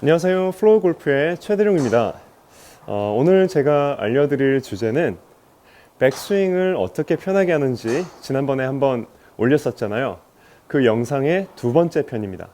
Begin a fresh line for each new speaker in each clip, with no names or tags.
안녕하세요. 플로우 골프의 최대룡입니다. 어, 오늘 제가 알려드릴 주제는 백스윙을 어떻게 편하게 하는지 지난번에 한번 올렸었잖아요. 그 영상의 두 번째 편입니다.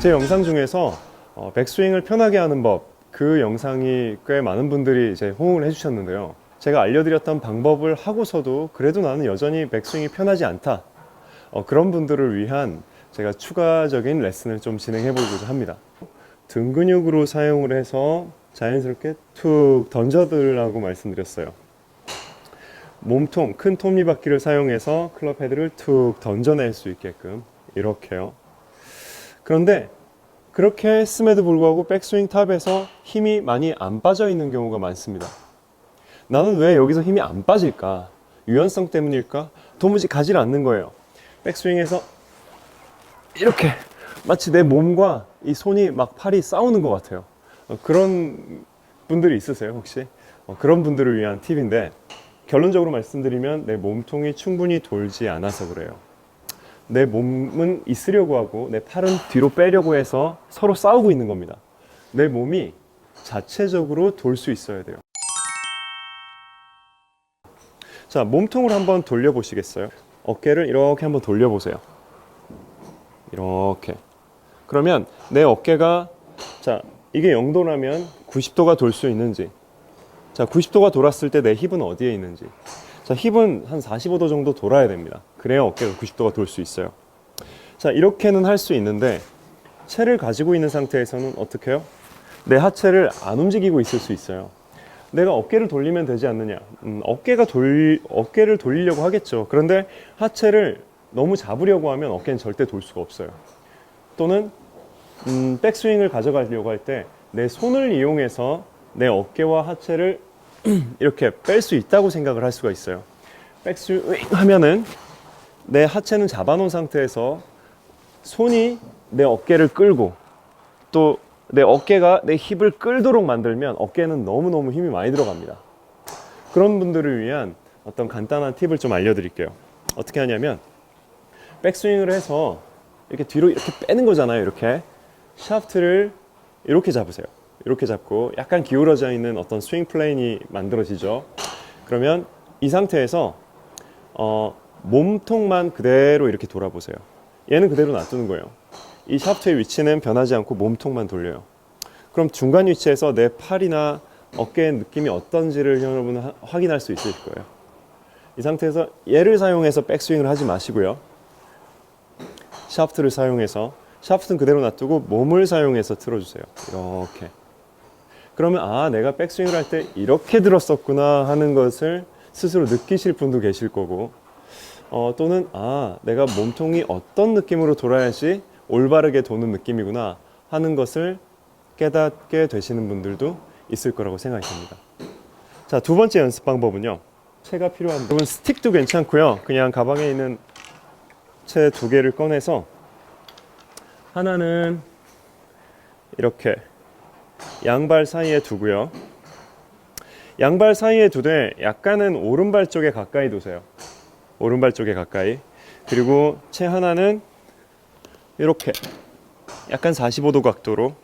제 영상 중에서 어, 백스윙을 편하게 하는 법, 그 영상이 꽤 많은 분들이 이제 호응을 해주셨는데요. 제가 알려드렸던 방법을 하고서도 그래도 나는 여전히 백스윙이 편하지 않다. 어, 그런 분들을 위한 제가 추가적인 레슨을 좀 진행해 보고자 합니다. 등 근육으로 사용을 해서 자연스럽게 툭 던져들라고 말씀드렸어요. 몸통, 큰 톱니바퀴를 사용해서 클럽 헤드를 툭 던져낼 수 있게끔 이렇게요. 그런데 그렇게 했음에도 불구하고 백스윙 탑에서 힘이 많이 안 빠져 있는 경우가 많습니다. 나는 왜 여기서 힘이 안 빠질까? 유연성 때문일까? 도무지 가지 않는 거예요. 백스윙에서 이렇게 마치 내 몸과 이 손이 막 팔이 싸우는 것 같아요. 어, 그런 분들이 있으세요, 혹시? 어, 그런 분들을 위한 팁인데, 결론적으로 말씀드리면 내 몸통이 충분히 돌지 않아서 그래요. 내 몸은 있으려고 하고 내 팔은 뒤로 빼려고 해서 서로 싸우고 있는 겁니다. 내 몸이 자체적으로 돌 수 있어야 돼요. 자, 몸통을 한번 돌려보시겠어요? 어깨를 이렇게 한번 돌려보세요. 이렇게. 그러면 내 어깨가, 자, 이게 0도라면 90도가 돌 수 있는지. 자, 90도가 돌았을 때 내 힙은 어디에 있는지. 자, 힙은 한 45도 정도 돌아야 됩니다. 그래야 어깨가 90도가 돌 수 있어요. 자, 이렇게는 할 수 있는데, 채를 가지고 있는 상태에서는 어떻게 해요? 내 하체를 안 움직이고 있을 수 있어요. 내가 어깨를 돌리면 되지 않느냐? 음, 어깨가 돌, 어깨를 돌리려고 하겠죠. 그런데 하체를 너무 잡으려고 하면 어깨는 절대 돌 수가 없어요. 또는, 음, 백스윙을 가져가려고 할 때 내 손을 이용해서 내 어깨와 하체를 이렇게 뺄 수 있다고 생각을 할 수가 있어요. 백스윙 하면은 내 하체는 잡아놓은 상태에서 손이 내 어깨를 끌고 또 내 어깨가 내 힙을 끌도록 만들면 어깨는 너무너무 힘이 많이 들어갑니다. 그런 분들을 위한 어떤 간단한 팁을 좀 알려드릴게요. 어떻게 하냐면 백스윙을 해서 이렇게 뒤로 이렇게 빼는 거잖아요. 이렇게 샤프트를 이렇게 잡으세요. 이렇게 잡고 약간 기울어져 있는 어떤 스윙 플레인이 만들어지죠. 그러면 이 상태에서 어, 몸통만 그대로 이렇게 돌아보세요. 얘는 그대로 놔두는 거예요. 이 샤프트의 위치는 변하지 않고 몸통만 돌려요. 그럼 중간 위치에서 내 팔이나 어깨의 느낌이 어떤지를 여러분은 하- 확인할 수 있을 거예요. 이 상태에서 얘를 사용해서 백스윙을 하지 마시고요. 샤프트를 사용해서 샤프트는 그대로 놔두고 몸을 사용해서 틀어주세요. 이렇게. 그러면 아 내가 백스윙을 할 때 이렇게 들었었구나 하는 것을 스스로 느끼실 분도 계실 거고 어, 또는 아 내가 몸통이 어떤 느낌으로 돌아야지 올바르게 도는 느낌이구나 하는 것을 깨닫게 되시는 분들도 있을 거라고 생각이 듭니다. 자 두 번째 연습 방법은요. 채가 필요한 여러분 스틱도 괜찮고요. 그냥 가방에 있는 채 두 개를 꺼내서 하나는 이렇게 양발 사이에 두고요. 양발 사이에 두되 약간은 오른발 쪽에 가까이 두세요. 오른발 쪽에 가까이. 그리고 채 하나는 이렇게 약간 45도 각도로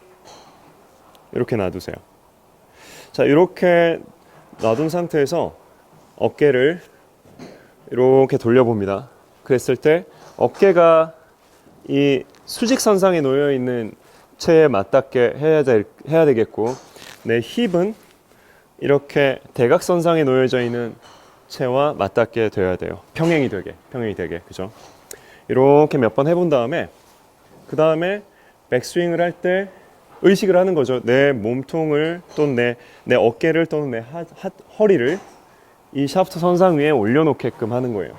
이렇게 놔두세요. 자, 이렇게 놔둔 상태에서 어깨를 이렇게 돌려봅니다. 그랬을 때 어깨가 이 수직선상에 놓여 있는 체에 맞닿게 해야, 될, 해야 되겠고 내 힙은 이렇게 대각선상에 놓여져 있는 체와 맞닿게 되어야 돼요. 평행이 되게, 평행이 되게, 그죠? 이렇게 몇 번 해본 다음에 그 다음에 백스윙을 할 때 의식을 하는 거죠. 내 몸통을 또는 내, 내 어깨를 또는 내 하, 하, 허리를 이 샤프트 선상 위에 올려놓게끔 하는 거예요.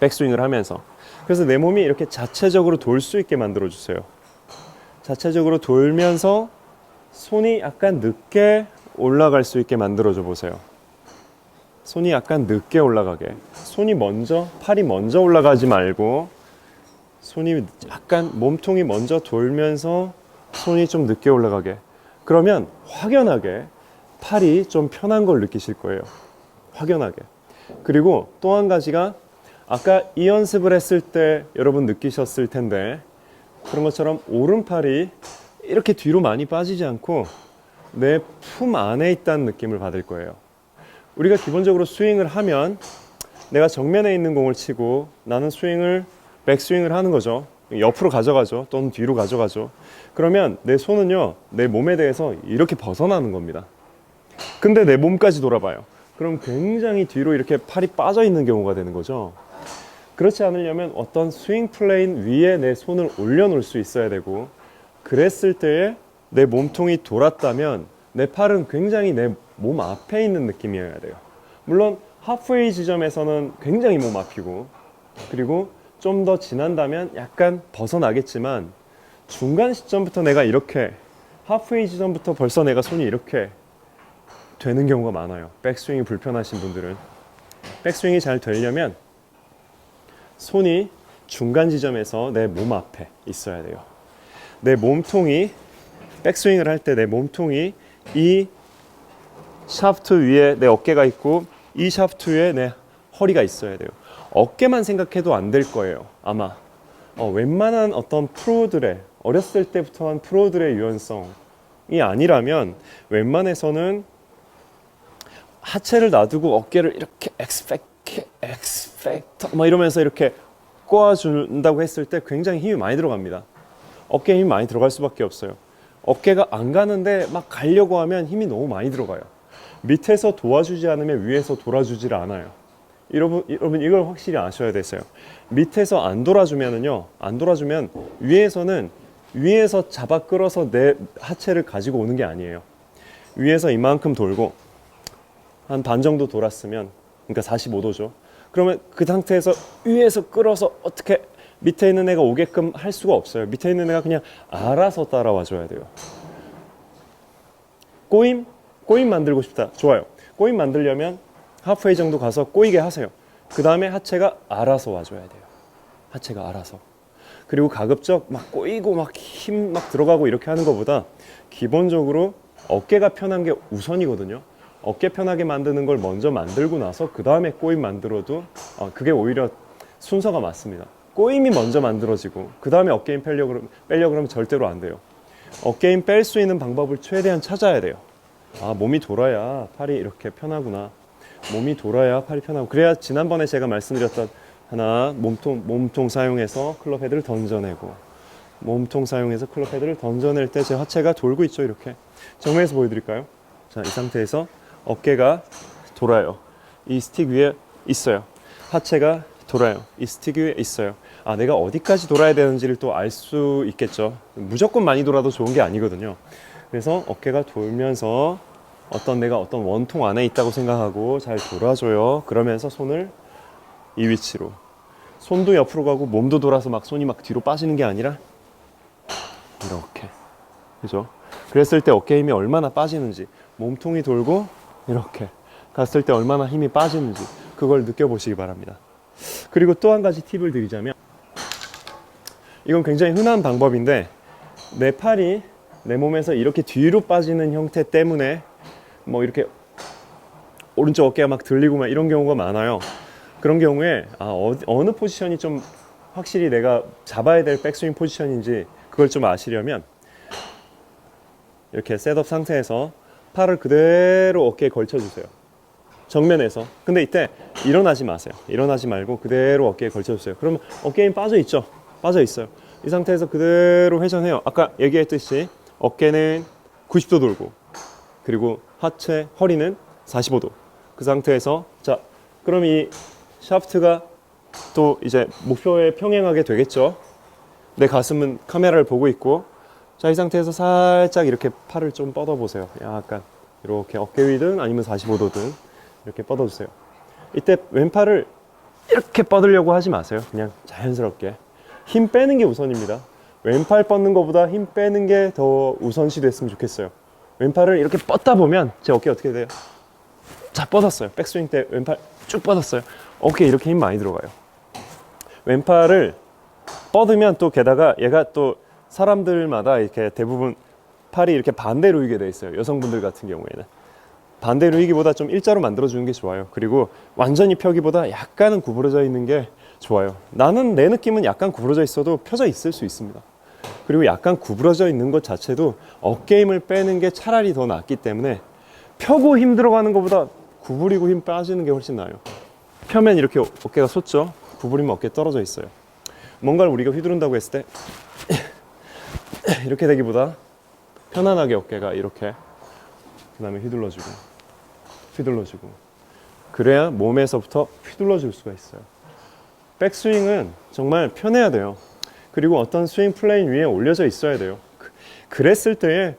백스윙을 하면서. 그래서 내 몸이 이렇게 자체적으로 돌 수 있게 만들어 주세요. 자체적으로 돌면서 손이 약간 늦게 올라갈 수 있게 만들어 줘 보세요. 손이 약간 늦게 올라가게. 손이 먼저, 팔이 먼저 올라가지 말고 손이 약간 몸통이 먼저 돌면서 손이 좀 늦게 올라가게. 그러면 확연하게 팔이 좀 편한 걸 느끼실 거예요. 확연하게. 그리고 또 한 가지가 아까 이 연습을 했을 때 여러분 느끼셨을 텐데 그런 것처럼 오른팔이 이렇게 뒤로 많이 빠지지 않고 내 품 안에 있다는 느낌을 받을 거예요. 우리가 기본적으로 스윙을 하면 내가 정면에 있는 공을 치고 나는 스윙을 백스윙을 하는 거죠. 옆으로 가져가죠. 또는 뒤로 가져가죠. 그러면 내 손은요, 내 몸에 대해서 이렇게 벗어나는 겁니다. 근데 내 몸까지 돌아봐요. 그럼 굉장히 뒤로 이렇게 팔이 빠져 있는 경우가 되는 거죠. 그렇지 않으려면 어떤 스윙 플레인 위에 내 손을 올려놓을 수 있어야 되고, 그랬을 때에 내 몸통이 돌았다면 내 팔은 굉장히 내 몸 앞에 있는 느낌이어야 돼요. 물론 하프웨이 지점에서는 굉장히 몸 앞이고, 그리고 좀 더 지난다면 약간 벗어나겠지만 중간 시점부터 내가 이렇게 하프웨이 지점부터 벌써 내가 손이 이렇게 되는 경우가 많아요. 백스윙이 불편하신 분들은 백스윙이 잘 되려면 손이 중간 지점에서 내 몸 앞에 있어야 돼요. 내 몸통이 백스윙을 할 때 내 몸통이 이 샤프트 위에 내 어깨가 있고 이 샤프트 위에 내 허리가 있어야 돼요. 어깨만 생각해도 안 될 거예요. 아마 어, 웬만한 어떤 프로들의 어렸을 때부터 한 프로들의 유연성이 아니라면 웬만해서는 하체를 놔두고 어깨를 이렇게 엑스펙 트 엑스펙터 막 이러면서 이렇게 꼬아준다고 했을 때 굉장히 힘이 많이 들어갑니다. 어깨에 힘이 많이 들어갈 수밖에 없어요. 어깨가 안 가는데 막 가려고 하면 힘이 너무 많이 들어가요. 밑에서 도와주지 않으면 위에서 돌아주질 않아요. 여러분, 여러분 이걸 확실히 아셔야 됐어요. 밑에서 안 돌아주면은요, 안 돌아주면 위에서는 위에서 잡아 끌어서 내 하체를 가지고 오는 게 아니에요. 위에서 이만큼 돌고 한 반 정도 돌았으면, 그러니까 45도죠. 그러면 그 상태에서 위에서 끌어서 어떻게 밑에 있는 애가 오게끔 할 수가 없어요. 밑에 있는 애가 그냥 알아서 따라와 줘야 돼요. 꼬임? 꼬임 만들고 싶다. 좋아요. 꼬임 만들려면 하프웨이 정도 가서 꼬이게 하세요. 그 다음에 하체가 알아서 와줘야 돼요. 하체가 알아서. 그리고 가급적 막 꼬이고 막 힘 막 들어가고 이렇게 하는 것보다 기본적으로 어깨가 편한 게 우선이거든요. 어깨 편하게 만드는 걸 먼저 만들고 나서 그 다음에 꼬임 만들어도 어, 그게 오히려 순서가 맞습니다. 꼬임이 먼저 만들어지고 그 다음에 어깨 힘 빼려 그러면 빼려 그러면 절대로 안 돼요. 어깨 힘 뺄 수 있는 방법을 최대한 찾아야 돼요. 아 몸이 돌아야 팔이 이렇게 편하구나. 몸이 돌아야 팔이 편하고 그래야 지난번에 제가 말씀드렸던 하나 몸통 몸통 사용해서 클럽 헤드를 던져내고 몸통 사용해서 클럽 헤드를 던져낼 때 제 하체가 돌고 있죠 이렇게 정면에서 보여드릴까요? 자 이 상태에서 어깨가 돌아요. 이 스틱 위에 있어요. 하체가 돌아요. 이 스틱 위에 있어요. 아 내가 어디까지 돌아야 되는지를 또 알 수 있겠죠. 무조건 많이 돌아도 좋은 게 아니거든요. 그래서 어깨가 돌면서 어떤 내가 어떤 원통 안에 있다고 생각하고 잘 돌아줘요. 그러면서 손을 이 위치로 손도 옆으로 가고 몸도 돌아서 막 손이 막 뒤로 빠지는 게 아니라 이렇게 그죠? 그랬을 때 어깨 힘이 얼마나 빠지는지 몸통이 돌고 이렇게 갔을 때 얼마나 힘이 빠지는지 그걸 느껴보시기 바랍니다. 그리고 또 한 가지 팁을 드리자면 이건 굉장히 흔한 방법인데 내 팔이 내 몸에서 이렇게 뒤로 빠지는 형태 때문에 뭐 이렇게 오른쪽 어깨가 막 들리고 막 이런 경우가 많아요. 그런 경우에 아, 어디- 어느 포지션이 좀 확실히 내가 잡아야 될 백스윙 포지션인지 그걸 좀 아시려면 이렇게 셋업 상태에서 팔을 그대로 어깨에 걸쳐주세요. 정면에서. 근데 이때 일어나지 마세요. 일어나지 말고 그대로 어깨에 걸쳐주세요. 그러면 어깨에 힘 빠져 있죠? 빠져 있어요. 이 상태에서 그대로 회전해요. 아까 얘기했듯이 어깨는 90도 돌고 그리고 하체, 허리는 45도. 그 상태에서 자, 그럼 이 샤프트가 또 이제 목표에 평행하게 되겠죠. 내 가슴은 카메라를 보고 있고 자, 이 상태에서 살짝 이렇게 팔을 좀 뻗어 보세요. 약간 이렇게 어깨 위든 아니면 45도든 이렇게 뻗어 주세요. 이때 왼팔을 이렇게 뻗으려고 하지 마세요. 그냥 자연스럽게 힘 빼는 게 우선입니다. 왼팔 뻗는 것보다 힘 빼는 게 더 우선시 됐으면 좋겠어요. 왼팔을 이렇게 뻗다 보면 제 어깨 어떻게 돼요? 자 뻗었어요. 백스윙 때 왼팔 쭉 뻗었어요. 어깨에 이렇게 힘 많이 들어가요. 왼팔을 뻗으면 또 게다가 얘가 또 사람들마다 이렇게 대부분 팔이 이렇게 반대로 이게 돼 있어요. 여성분들 같은 경우에는 반대로 이기보다 좀 일자로 만들어 주는 게 좋아요. 그리고 완전히 펴기보다 약간은 구부러져 있는 게 좋아요. 나는 내 느낌은 약간 구부러져 있어도 펴져 있을 수 있습니다. 그리고 약간 구부러져 있는 것 자체도 어깨 힘을 빼는 게 차라리 더 낫기 때문에 펴고 힘 들어가는 것보다 구부리고 힘 빠지는 게 훨씬 나아요. 펴면 이렇게 어깨가 솟죠. 구부리면 어깨 떨어져 있어요. 뭔가를 우리가 휘두른다고 했을 때 이렇게 되기보다 편안하게 어깨가 이렇게 그 다음에 휘둘러주고 휘둘러주고 그래야 몸에서부터 휘둘러줄 수가 있어요. 백스윙은 정말 편해야 돼요. 그리고 어떤 스윙 플레인 위에 올려져 있어야 돼요. 그- 그랬을 때에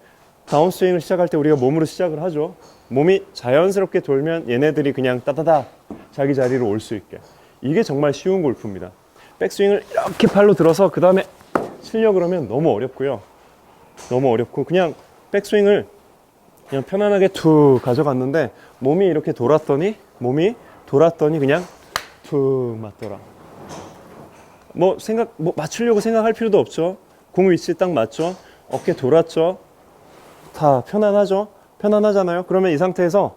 다운스윙을 시작할 때 우리가 몸으로 시작을 하죠. 몸이 자연스럽게 돌면 얘네들이 그냥 따다다 자기 자리로 올 수 있게. 이게 정말 쉬운 골프입니다. 백스윙을 이렇게 팔로 들어서 그 다음에 치려고 그러면 너무 어렵고요. 너무 어렵고 그냥 백스윙을 그냥 편안하게 툭 가져갔는데 몸이 이렇게 돌았더니 몸이 돌았더니 그냥 툭 맞더라. 뭐 생각 뭐 맞추려고 생각할 필요도 없죠. 공 위치 딱 맞죠. 어깨 돌았죠. 다 편안하죠. 편안하잖아요. 그러면 이 상태에서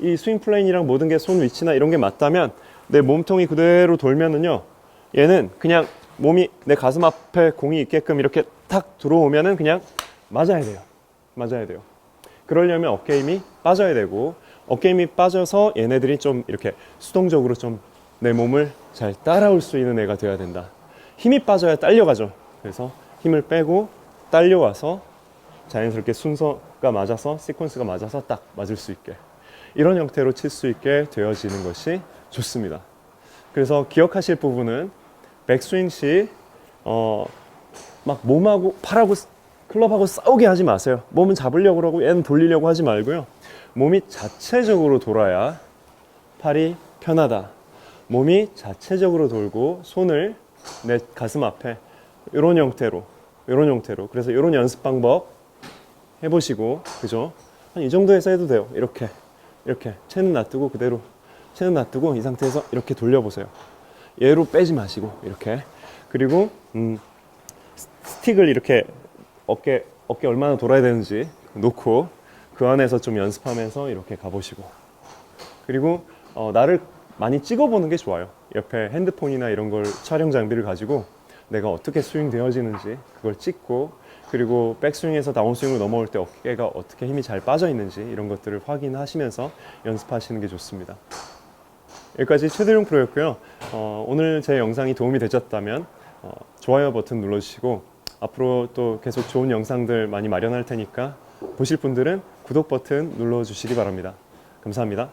이 스윙 플레인이랑 모든 게 손 위치나 이런 게 맞다면 내 몸통이 그대로 돌면은요. 얘는 그냥 몸이 내 가슴 앞에 공이 있게끔 이렇게 탁 들어오면은 그냥 맞아야 돼요. 맞아야 돼요. 그러려면 어깨 힘이 빠져야 되고 어깨 힘이 빠져서 얘네들이 좀 이렇게 수동적으로 좀 내 몸을 잘 따라올 수 있는 애가 돼야 된다. 힘이 빠져야 딸려가죠. 그래서 힘을 빼고 딸려와서 자연스럽게 순서가 맞아서 시퀀스가 맞아서 딱 맞을 수 있게 이런 형태로 칠 수 있게 되어지는 것이 좋습니다. 그래서 기억하실 부분은 백스윙 시 어, 막 몸하고 팔하고 클럽하고 싸우게 하지 마세요. 몸은 잡으려고 그러고 얘는 돌리려고 하지 말고요. 몸이 자체적으로 돌아야 팔이 편하다. 몸이 자체적으로 돌고 손을 내 가슴 앞에 이런 형태로 이런 형태로 그래서 이런 연습 방법 해보시고 그죠? 한 이 정도에서 해도 돼요. 이렇게 이렇게 체는 놔두고 그대로 체는 놔두고 이 상태에서 이렇게 돌려보세요. 얘로 빼지 마시고 이렇게 그리고 음, 스틱을 이렇게 어깨 어깨 얼마나 돌아야 되는지 놓고 그 안에서 좀 연습하면서 이렇게 가보시고 그리고 어, 나를 많이 찍어보는 게 좋아요. 옆에 핸드폰이나 이런 걸 촬영 장비를 가지고 내가 어떻게 스윙 되어지는지 그걸 찍고 그리고 백스윙에서 다운스윙으로 넘어올 때 어깨가 어떻게 힘이 잘 빠져 있는지 이런 것들을 확인하시면서 연습하시는 게 좋습니다. 여기까지 최대룡 프로였고요. 어, 오늘 제 영상이 도움이 되셨다면 어, 좋아요 버튼 눌러주시고 앞으로 또 계속 좋은 영상들 많이 마련할 테니까 보실 분들은 구독 버튼 눌러주시기 바랍니다. 감사합니다.